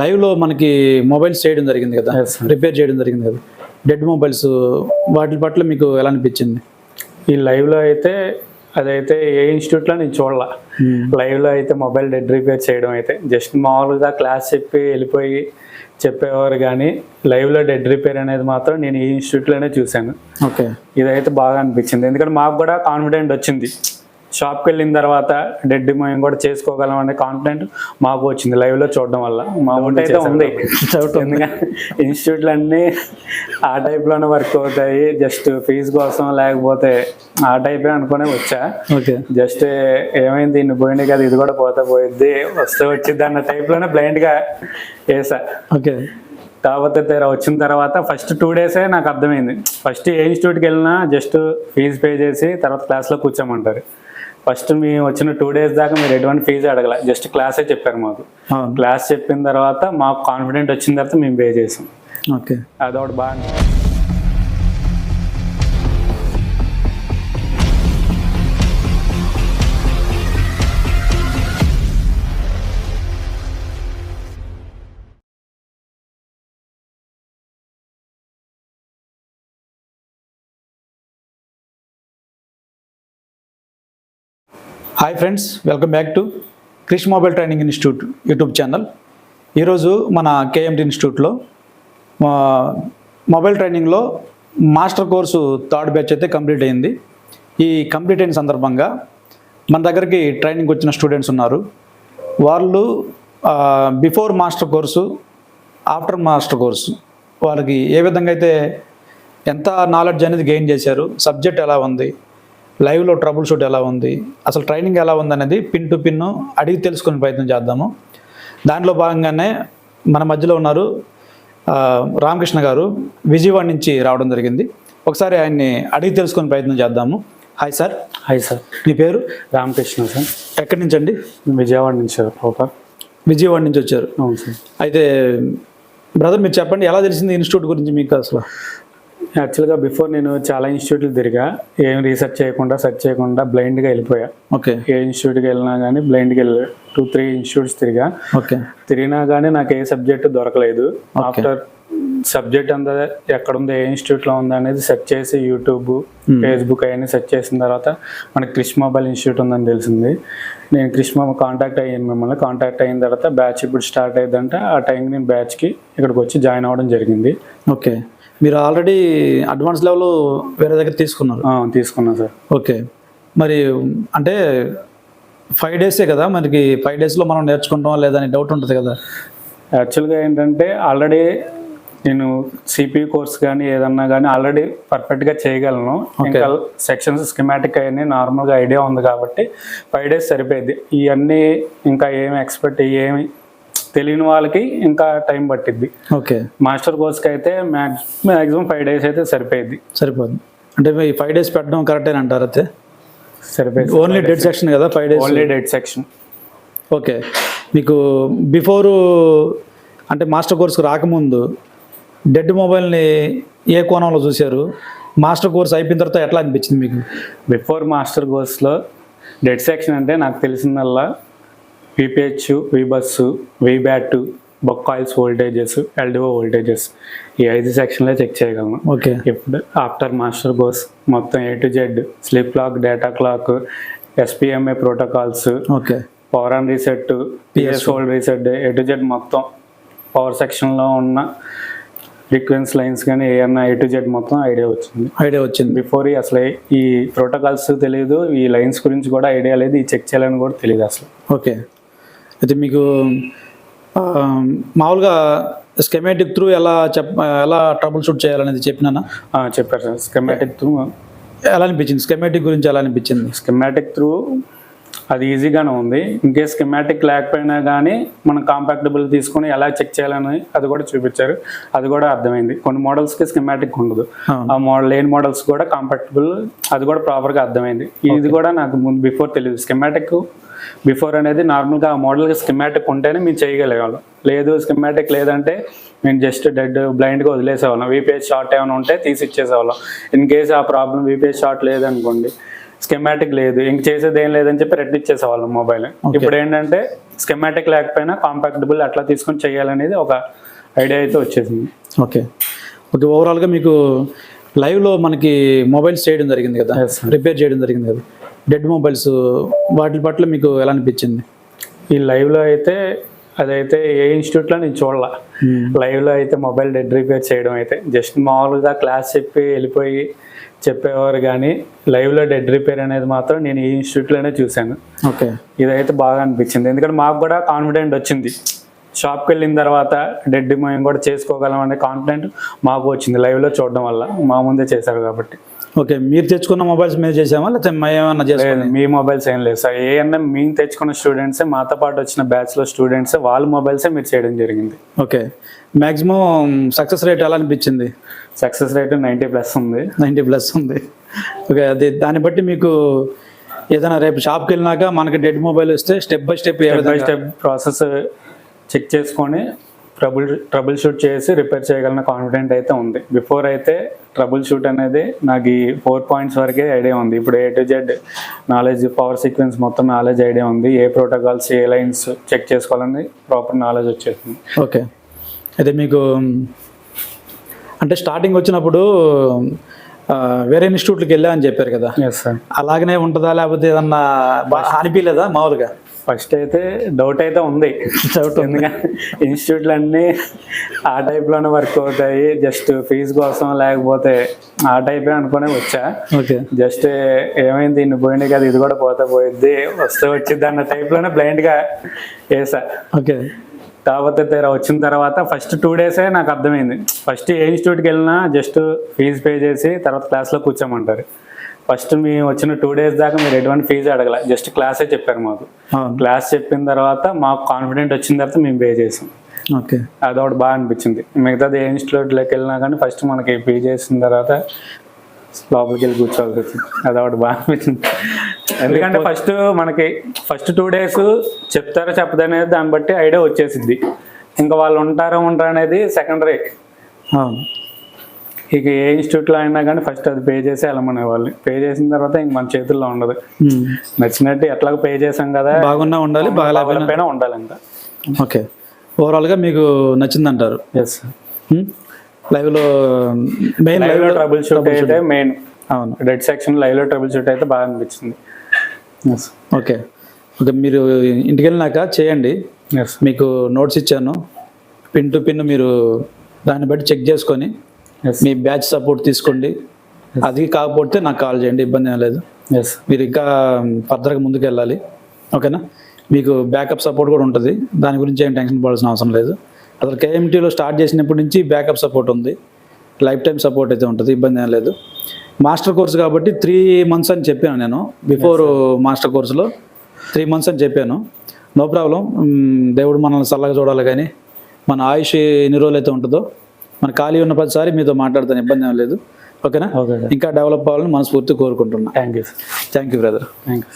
లైవ్లో మనకి మొబైల్స్ చేయడం జరిగింది కదా. రిపేర్ చేయడం జరిగింది కదా? డెడ్ మొబైల్స్ వాటి పట్ల మీకు ఎలా అనిపించింది? ఈ లైవ్లో అయితే అదైతే ఏ ఇన్స్టిట్యూట్లో నేను చూడాల. లైవ్లో అయితే మొబైల్ డెడ్ రిపేర్ చేయడం అయితే జస్ట్ మామూలుగా క్లాస్ చెప్పి వెళ్ళిపోయి చెప్పేవారు కానీ లైవ్లో డెడ్ రిపేర్ అనేది మాత్రం నేను ఈ ఇన్స్టిట్యూట్లోనే చూశాను. ఓకే ఇదైతే బాగా అనిపించింది. ఎందుకంటే మాకు కూడా కాన్ఫిడెంట్ వచ్చింది. షాప్కి వెళ్ళిన తర్వాత డెడ్ మేము కూడా చేసుకోగలం అనే కాన్ఫిడెంట్ మాకు వచ్చింది. లైవ్లో చూడడం వల్ల. మా అయితే ఉంది. ఎందుకంటే ఇన్స్టిట్యూట్లు అన్నీ ఆ type లోనే వర్క్ అవుతాయి. జస్ట్ ఫీజు కోసం లేకపోతే ఆ టైపే అనుకునే వచ్చా. ఓకే జస్ట్ ఏమైంది? ఇన్ని పోయింది కదా ఇది కూడా పోతే పోయిద్ది. వస్తే వచ్చింది అన్న type లోనే blind గా వేసా. ఓకే కాకపోతే తీరా వచ్చిన తర్వాత ఫస్ట్ టూ డేసే నాకు అర్థమైంది. ఫస్ట్ ఏ ఇన్స్టిట్యూట్కి వెళ్ళినా జస్ట్ ఫీజు పే చేసి తర్వాత క్లాస్లో కూర్చోమంటారు. ఫస్ట్ మేము వచ్చిన టూ డేస్ దాకా మీరు ఎటువంటి ఫీజు అడగల. జస్ట్ క్లాసే చెప్పారు మాకు. క్లాస్ చెప్పిన తర్వాత మాకు కాన్ఫిడెంట్ వచ్చిన తర్వాత మేము పే చేసాం. ఓకే. అదొకటి బాగా hi friends welcome back to Krish mobile training institute YouTube channel ఈరోజు మన కేఎండి ఇన్స్టిట్యూట్లో మొబైల్ ట్రైనింగ్లో మాస్టర్ కోర్సు థర్డ్ బ్యాచ్ అయితే కంప్లీట్ అయింది. ఈ కంప్లీట్ అయిన సందర్భంగా మన దగ్గరికి ట్రైనింగ్ వచ్చిన స్టూడెంట్స్ ఉన్నారు. వాళ్ళు before master course after master course వాళ్ళకి ఏ విధంగా అయితే ఎంత నాలెడ్జ్ అనేది గెయిన్ చేశారు సబ్జెక్ట్ ఎలా ఉంది లైవ్లో ట్రబుల్ షూట్ ఎలా ఉంది? అసలు ట్రైనింగ్ ఎలా ఉంది అనేది పిన్ టు పిన్ అడిగి తెలుసుకునే ప్రయత్నం చేద్దాము. దాంట్లో భాగంగానే మన మధ్యలో ఉన్నారు రామకృష్ణ గారు విజయవాడ నుంచి రావడం జరిగింది. ఒకసారి ఆయన్ని అడిగి తెలుసుకునే ప్రయత్నం చేద్దాము. హాయ్ సార్ హాయ్ సార్ మీ పేరు? రామకృష్ణ సార్ ఎక్కడి నుంచి అండి? విజయవాడ నుంచి సార్ ప్రాపర్ విజయవాడ నుంచి వచ్చారు. అవును సార్ అయితే బ్రదర్ మీరు చెప్పండి ఎలా తెలిసింది ఇన్స్టిట్యూట్ గురించి మీకు అసలు? యాక్చువల్గా బిఫోర్ నేను చాలా ఇన్స్టిట్యూట్లు తిరిగా ఏం రీసెర్చ్ చేయకుండా సెర్చ్ చేయకుండా బ్లైండ్గా వెళ్ళిపోయా. ఓకే. ఏ ఇన్స్టిట్యూట్కి వెళ్ళినా కానీ బ్లైండ్కి వెళ్ళి టూ త్రీ ఇన్స్టిట్యూట్స్ తిరిగా. ఓకే. తిరిగినా కానీ నాకు ఏ సబ్జెక్ట్ దొరకలేదు. ఆఫ్టర్ సబ్జెక్ట్ అంతా ఎక్కడ ఉంది ఏ ఇన్స్టిట్యూట్లో ఉంది అనేది సెర్చ్ చేసి యూట్యూబ్ ఫేస్బుక్ అవన్నీ సెర్చ్ చేసిన తర్వాత మనకి క్రిష్ మొబైల్ ఇన్స్టిట్యూట్ ఉందని తెలిసింది. నేను క్రిష్ మొబైల్ కాంటాక్ట్ అయ్యాను మిమ్మల్ని. కాంటాక్ట్ అయిన తర్వాత బ్యాచ్ ఇప్పుడు స్టార్ట్ అయ్యిందంటే ఆ టైంకి నేను బ్యాచ్కి ఇక్కడికి వచ్చి జాయిన్ అవ్వడం జరిగింది. ఓకే. మీరు ఆల్రెడీ అడ్వాన్స్ లెవెల్ వేరే దగ్గర తీసుకున్నారు. ఆ, తీసుకున్నాను సార్. ఓకే. మరి అంటే ఫైవ్ డేసే కదా మనకి ఫైవ్ డేస్లో మనం నేర్చుకుంటాం లేదా అని డౌట్ ఉంటుంది కదా? యాక్చువల్గా ఏంటంటే ఆల్రెడీ నేను సిపి కోర్స్ కానీ ఏదన్నా కానీ ఆల్రెడీ పర్ఫెక్ట్గా చేయగలను. ఇంకా సెక్షన్స్ స్కిమాటిక్ అవన్నీ నార్మల్గా ఐడియా ఉంది కాబట్టి ఫైవ్ డేస్ సరిపోయింది ఇవన్నీ ఇంకా ఏమి ఎక్స్పెక్ట్ ఏమి తెలియని వాళ్ళకి ఇంకా టైం పట్టిద్ది. ఓకే. మాస్టర్ కోర్స్కి అయితే మ్యాక్స్ మ్యాక్సిమం ఫైవ్ డేస్ అయితే సరిపోయింది. సరిపోతుంది అంటే మీ ఫైవ్ డేస్ పెట్టడం కరెక్టే అంటారు అయితే? సరిపోయింది. ఓన్లీ డెడ్ సెక్షన్ కదా five days only dead section okay. మీకు బిఫోరు అంటే మాస్టర్ కోర్స్కి రాకముందు డెడ్ మొబైల్ని ఏ కోణంలో చూశారు? మాస్టర్ కోర్స్ అయిపోయిన తర్వాత ఎట్లా అనిపించింది మీకు? బిఫోర్ మాస్టర్ కోర్స్లో డెడ్ సెక్షన్ అంటే నాకు తెలిసిందల్లా VPH V bus V bat buck coils voltages LDO voltages ఈ ఐదు సెక్షన్లే చెక్ చేయగలను. ఓకే. ఇప్పుడు ఆఫ్టర్ మాస్టర్ కోర్స్ మొత్తం A to Z sleep clock data clock SPMA protocols okay. Power and reset PS hold reset A to Z మొత్తం power సెక్షన్లో ఉన్న frequency lines కానీ ఏమన్నా ఏ టు జెడ్ మొత్తం ఐడియా వచ్చింది. ఐడియా వచ్చింది. బిఫోర్ ఈ అసలు ఈ ప్రోటోకాల్స్ తెలియదు ఈ లైన్స్ గురించి కూడా ఐడియా లేదు ఈ చెక్ చేయాలని కూడా తెలియదు అసలు. ఓకే. అయితే మీకు మామూలుగా స్కెమేటిక్ త్రూ ఎలా చెప్ ఎలా ట్రబుల్ షూట్ చేయాలనేది చెప్పినానా? ఆ, చెప్పారు సార్. స్కెమాటిక్ త్రూ ఎలా అనిపించింది? స్కెమేటిక్ గురించి ఎలా అనిపించింది? స్కెమాటిక్ త్రూ అది ఈజీగానే ఉంది. ఇంకే స్కెమాటిక్ లేకపోయినా కానీ మనం కాంపాక్టబుల్ తీసుకొని ఎలా చెక్ చేయాలని అది కూడా చూపించారు. అది కూడా అర్థమైంది. కొన్ని మోడల్స్కి స్కెమాటిక్ ఉండదు. ఆ. మోడల్ లేని మోడల్స్ కూడా కాంపాక్టబుల్ అది కూడా ప్రాపర్గా అర్థమైంది. ఇది కూడా నాకు ముందు బిఫోర్ తెలియదు. స్కెమాటిక్ బిఫోర్ అనేది నార్మల్గా ఆ మోడల్కి స్కిమాటిక్ ఉంటేనే మేము చేయగలిగేవాళ్ళం. లేదు స్కిమాటిక్ లేదంటే మేము జస్ట్ డెడ్ బ్లైండ్గా వదిలేసేవాళ్ళం. వీపీఎస్ షార్ట్ ఏమైనా ఉంటే తీసి ఇచ్చేసేవాళ్ళం ఇన్ కేస్ ఆ ప్రాబ్లం వీపీఎస్ షార్ట్ లేదనుకోండి స్కెమాటిక్ లేదు. ఇంక చేసేది ఏం లేదని చెప్పి రెడ్ ఇచ్చేసేవాళ్ళం మొబైల్ ఇప్పుడు ఏంటంటే స్కెమాటిక్ లేకపోయినా కాంపాక్టబుల్ అట్లా తీసుకొని చేయాలనేది ఒక ఐడియా అయితే వచ్చేసింది. ఓకే ఓకే ఓవరాల్గా మీకు లైవ్లో మనకి మొబైల్స్ చేయడం జరిగింది కదా. రిపేర్ చేయడం జరిగింది కదా? డెడ్ మొబైల్స్ వాటి పట్ల మీకు ఎలా అనిపించింది? ఈ live లో అయితే అదైతే ఏ ఇన్స్టిట్యూట్లో నేను చూడాల. లైవ్లో అయితే మొబైల్ డెడ్ రిపేర్ చేయడం అయితే జస్ట్ మామూలుగా క్లాస్ చెప్పి వెళ్ళిపోయి చెప్పేవారు కానీ లైవ్లో డెడ్ రిపేర్ అనేది మాత్రం నేను ఈ ఇన్స్టిట్యూట్లోనే చూశాను. ఓకే. ఇదైతే బాగా అనిపించింది. ఎందుకంటే మాకు కూడా కాన్ఫిడెంట్ వచ్చింది. షాప్కి వెళ్ళిన తర్వాత డెడ్ మేము కూడా చేసుకోగలం అనే కాన్ఫిడెంట్ మాకు వచ్చింది లైవ్లో చూడడం వల్ల. మా ముందే చేశారు కాబట్టి. ఓకే మీరు తెచ్చుకున్న మొబైల్స్ మీద చేసామా? లేకపోతే మేము ఏమన్నా చేసుకోండి మీ మొబైల్స్ ఏం లేదు సార్. ఏమన్నా మేము తెచ్చుకున్న స్టూడెంట్సే మాతో పాటు వచ్చిన బ్యాచ్లో స్టూడెంట్సే వాళ్ళ మొబైల్సే మీరు చేయడం జరిగింది. ఓకే. మ్యాక్సిమం సక్సెస్ రేట్ ఎలా అనిపించింది? సక్సెస్ రేట్ నైంటీ ప్లస్ ఉంది. నైంటీ ప్లస్ ఉంది. ఓకే అది దాన్ని బట్టి మీకు ఏదైనా రేపు షాప్కి వెళ్ళినాక మనకి డెడ్ మొబైల్ వస్తే step by step step by step process check చేసుకొని ట్రబుల్ ట్రబుల్ షూట్ చేసి రిపేర్ చేయగలన కాన్ఫిడెంట్ అయితే ఉంది. బిఫోర్ అయితే ట్రబుల్ షూట్ అనేది నాకు ఈ ఫోర్ పాయింట్స్ వరకే ఐడియా ఉంది. ఇప్పుడు A to Z knowledge power sequence మొత్తం నాలెడ్జ్ ఐడియా ఉంది. ఏ ప్రోటోకాల్స్ ఏ లైన్స్ చెక్ చేసుకోవాలని ప్రాపర్ నాలెడ్జ్ వచ్చేసింది. ఓకే. అయితే మీకు అంటే స్టార్టింగ్ వచ్చినప్పుడు వేరే ఇన్స్టిట్యూట్కి వెళ్ళా అని చెప్పారు కదా? ఎస్ సార్ అలాగనే ఉంటుందా? లేకపోతే ఏదన్నా అనిపించలేదా మామూలుగా? ఫస్ట్ అయితే డౌట్ అయితే ఉంది. Doubt ఎందుకంటే ఇన్స్టిట్యూట్లు అన్నీ ఆ టైప్లోనే వర్క్ అవుతాయి. జస్ట్ ఫీజు కోసం లేకపోతే ఆ టైపే అనుకునే వచ్చా. ఓకే. జస్ట్ ఏమైంది ఇన్ని పోయింది కదా ఇది కూడా పోతే పోయిద్ది వస్తే వచ్చింది అన్న టైప్లోనే బ్లైండ్గా వేసా. ఓకే. కాకపోతే తీరా వచ్చిన తర్వాత ఫస్ట్ టూ డేసే నాకు అర్థమైంది. ఫస్ట్ ఏ ఇన్స్టిట్యూట్కి వెళ్ళినా జస్ట్ ఫీజు పే చేసి తర్వాత క్లాస్లో కూర్చోమంటారు. ఫస్ట్ మేము వచ్చిన టూ డేస్ దాకా మీరు ఎటువంటి ఫీజు అడగల. జస్ట్ క్లాసే చెప్పారు మాకు. క్లాస్ చెప్పిన తర్వాత మాకు కాన్ఫిడెంట్ వచ్చిన తర్వాత మేము పే చేసాం. ఓకే. అదొకటి బాగా అనిపించింది. మిగతాది ఏ ఇన్స్టిట్యూట్లోకి వెళ్ళినా కానీ ఫస్ట్ మనకి పే చేసిన తర్వాత లోపలికి వెళ్ళి కూర్చోవాల్సి వచ్చింది. అదొకటి బాగా అనిపించింది. ఎందుకంటే ఫస్ట్ మనకి ఫస్ట్ టూ డేస్ చెప్తారో చెప్పదనేది దాన్ని బట్టి ఐడియా వచ్చేసిద్ది. ఇంకా వాళ్ళు ఉంటారో ఉంటారో అనేది సెకండరీ ఇక ఏ ఇన్స్టిట్యూట్లో అయినా కానీ ఫస్ట్ అది పే చేసి వెళ్ళమనే వాళ్ళు. పే చేసిన తర్వాత ఇంక మన చేతుల్లో ఉండదు. ఉమ్. నచ్చినట్టు ఎట్లాగో పే చేసాం కదా బాగున్నా ఉండాలి బాగాలేకపోయినా బాగాలేకపోయినా ఉండాలి ఇంకా. ఓకే ఓవరాల్గా మీకు నచ్చిందంటారు? ఎస్? లైవ్లో మెయిన్ లైవ్లో లైవ్లో ట్రబుల్ షూట్ అయితే మెయిన్ అవును. రెడ్ సెక్షన్ లైవ్లో ట్రబుల్ షూట్ అయితే బాగా అనిపించింది. ఎస్ ఓకే ఓకే మీరు ఇంటికి వెళ్ళినాక చేయండి. ఎస్ మీకు నోట్స్ ఇచ్చాను. పిన్ టు పిన్ మీరు దాన్ని బట్టి చెక్ చేసుకొని మీ బ్యాచ్ సపోర్ట్ తీసుకోండి. అది కాకపోతే నాకు కాల్ చేయండి ఇబ్బంది ఏం లేదు. ఎస్ మీరు ఇంకా ఫర్దర్గా ముందుకు వెళ్ళాలి ఓకేనా? మీకు బ్యాకప్ సపోర్ట్ కూడా ఉంటుంది. దాని గురించి ఏం టెన్షన్ పడాల్సిన అవసరం లేదు. అసలు కేఎంటీలో స్టార్ట్ చేసినప్పటి నుంచి బ్యాకప్ సపోర్ట్ ఉంది. లైఫ్ టైం సపోర్ట్ అయితే ఉంటుంది ఇబ్బంది ఏం లేదు. మాస్టర్ కోర్స్ కాబట్టి త్రీ మంత్స్ అని చెప్పాను నేను. బిఫోర్ మాస్టర్ కోర్సులో త్రీ మంత్స్ అని చెప్పాను. నో ప్రాబ్లం దేవుడు మనల్ని చల్లగా చూడాలి కానీ మన ఆయుష్ ఎన్ని రోజులు అయితే ఉంటుందో మన ఖాళీ ఉన్న ప్రతిసారి మీతో మాట్లాడతాను ఇబ్బంది ఏం లేదు. ఓకేనా? ఓకే ఇంకా డెవలప్ అవ్వాలని మనస్ఫూర్తి కోరుకుంటున్నా. Thank you thank you brother thank you